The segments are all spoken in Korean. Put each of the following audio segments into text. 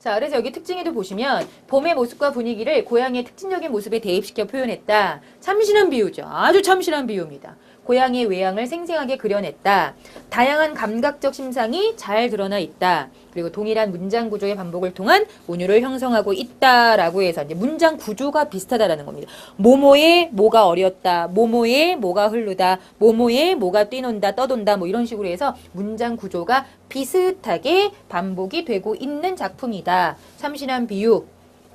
자, 그래서 여기 특징에도 보시면 봄의 모습과 분위기를 고양이의 특징적인 모습에 대입시켜 표현했다. 참신한 비유죠. 아주 참신한 비유입니다. 고양이의 외양을 생생하게 그려냈다. 다양한 감각적 심상이 잘 드러나 있다. 그리고 동일한 문장 구조의 반복을 통한 운율을 형성하고 있다라고 해서 이제 문장 구조가 비슷하다라는 겁니다. 모모에 뭐가 어렸다, 모모에 뭐가 흐르다, 모모에 뭐가 뛰논다, 떠돈다 뭐 이런 식으로 해서 문장 구조가 비슷하게 반복이 되고 있는 작품이다. 참신한 비유.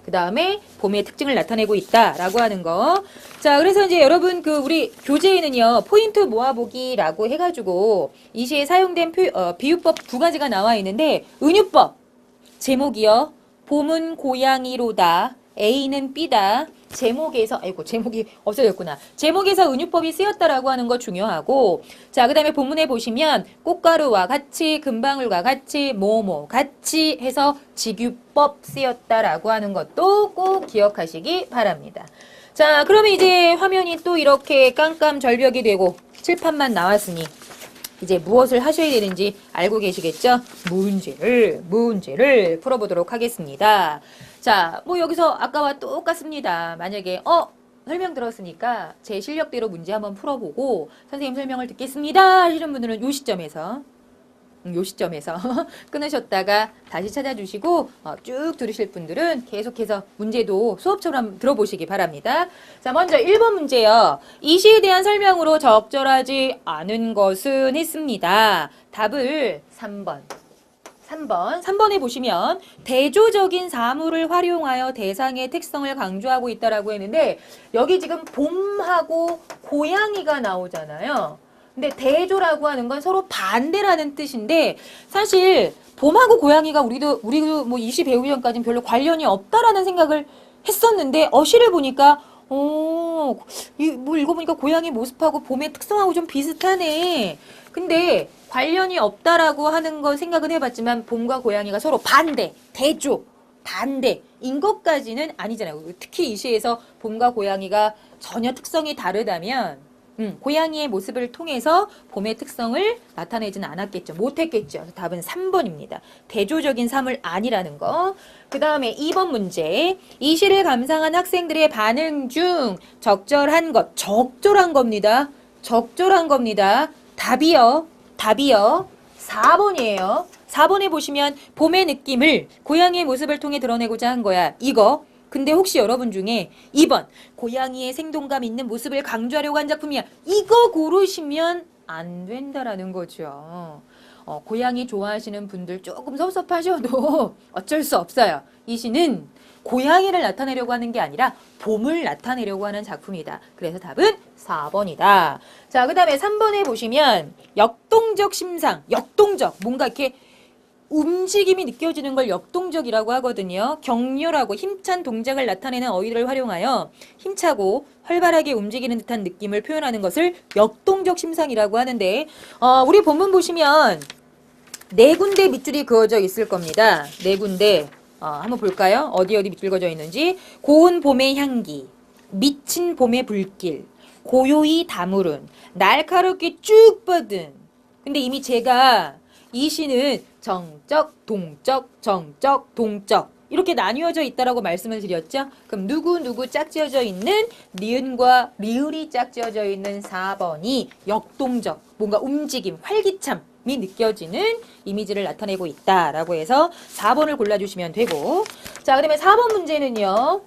그 다음에 봄의 특징을 나타내고 있다라고 하는 거. 자, 그래서 이제 여러분 그 우리 교재에는요 포인트 모아보기라고 해가지고 이 시에 사용된 표, 어, 비유법 두 가지가 나와 있는데 은유법 제목이요. 봄은 고양이로다. A는 B다. 제목에서 아이고 제목이 없어졌구나. 제목에서 은유법이 쓰였다라고 하는 거 중요하고 자 그다음에 본문에 보시면 꽃가루와 같이 금방울과 같이 뭐뭐 같이 해서 직유법 쓰였다라고 하는 것도 꼭 기억하시기 바랍니다. 자 그러면 이제 화면이 또 이렇게 깜깜 절벽이 되고 칠판만 나왔으니 이제 무엇을 하셔야 되는지 알고 계시겠죠? 문제를, 문제를 풀어보도록 하겠습니다. 자, 뭐 여기서 아까와 똑같습니다. 만약에, 어, 설명 들었으니까 제 실력대로 문제 한번 풀어보고 선생님 설명을 듣겠습니다. 하시는 분들은 요 시점에서 음, 요 시점에서 끊으셨다가 다시 찾아주시고 어, 쭉 들으실 분들은 계속해서 문제도 수업처럼 들어보시기 바랍니다. 자, 먼저 1번 문제요. 이 시에 대한 설명으로 적절하지 않은 것은 했습니다. 답을 3번. 3번. 3번에 보시면 대조적인 사물을 활용하여 대상의 특성을 강조하고 있다라고 했는데 여기 지금 봄하고 고양이가 나오잖아요. 근데 대조라고 하는 건 서로 반대라는 뜻인데 사실 봄하고 고양이가 우리도 우리도 뭐 이시 배우기 전까지는 별로 관련이 없다라는 생각을 했었는데 어시를 보니까 어, 이, 뭐 읽어보니까 고양이 모습하고 봄의 특성하고 좀 비슷하네. 근데 관련이 없다라고 하는 건 생각은 해봤지만 봄과 고양이가 서로 반대, 대조, 반대인 것까지는 아니잖아요. 특히 이 시에서 봄과 고양이가 전혀 특성이 다르다면 음, 고양이의 모습을 통해서 봄의 특성을 나타내지는 않았겠죠. 못했겠죠. 답은 3번입니다. 대조적인 삶을 아니라는 거. 그 다음에 2번 문제. 이 시를 감상한 학생들의 반응 중 적절한 것, 적절한 겁니다. 적절한 겁니다. 답이요. 답이요. 4번이에요. 4번에 보시면 봄의 느낌을 고양이의 모습을 통해 드러내고자 한 거야. 이거. 근데 혹시 여러분 중에 2번 고양이의 생동감 있는 모습을 강조하려고 한 작품이야. 이거 고르시면 안 된다라는 거죠. 어, 고양이 좋아하시는 분들 조금 섭섭하셔도 어쩔 수 없어요. 이 시는 고양이를 나타내려고 하는 게 아니라 봄을 나타내려고 하는 작품이다. 그래서 답은 4번이다. 자, 그 다음에 3번에 보시면 역동적 심상, 역동적, 뭔가 이렇게 움직임이 느껴지는 걸 역동적이라고 하거든요. 격렬하고 힘찬 동작을 나타내는 어휘를 활용하여 힘차고 활발하게 움직이는 듯한 느낌을 표현하는 것을 역동적 심상이라고 하는데 어, 우리 본문 보시면 네 군데 밑줄이 그어져 있을 겁니다. 네 군데 어, 한번 볼까요? 어디 어디 밑줄 그어져 있는지 고운 봄의 향기, 미친 봄의 불길, 고요히 다무른, 날카롭게 쭉 뻗은 근데 이미 제가 이 시는 정적, 동적, 정적, 동적 이렇게 나뉘어져 있다라고 말씀을 드렸죠. 그럼 누구 누구 짝지어져 있는 니은과 리을이 짝지어져 있는 4번이 역동적, 뭔가 움직임, 활기참이 느껴지는 이미지를 나타내고 있다라고 해서 4번을 골라주시면 되고 자 그러면 4번 문제는요.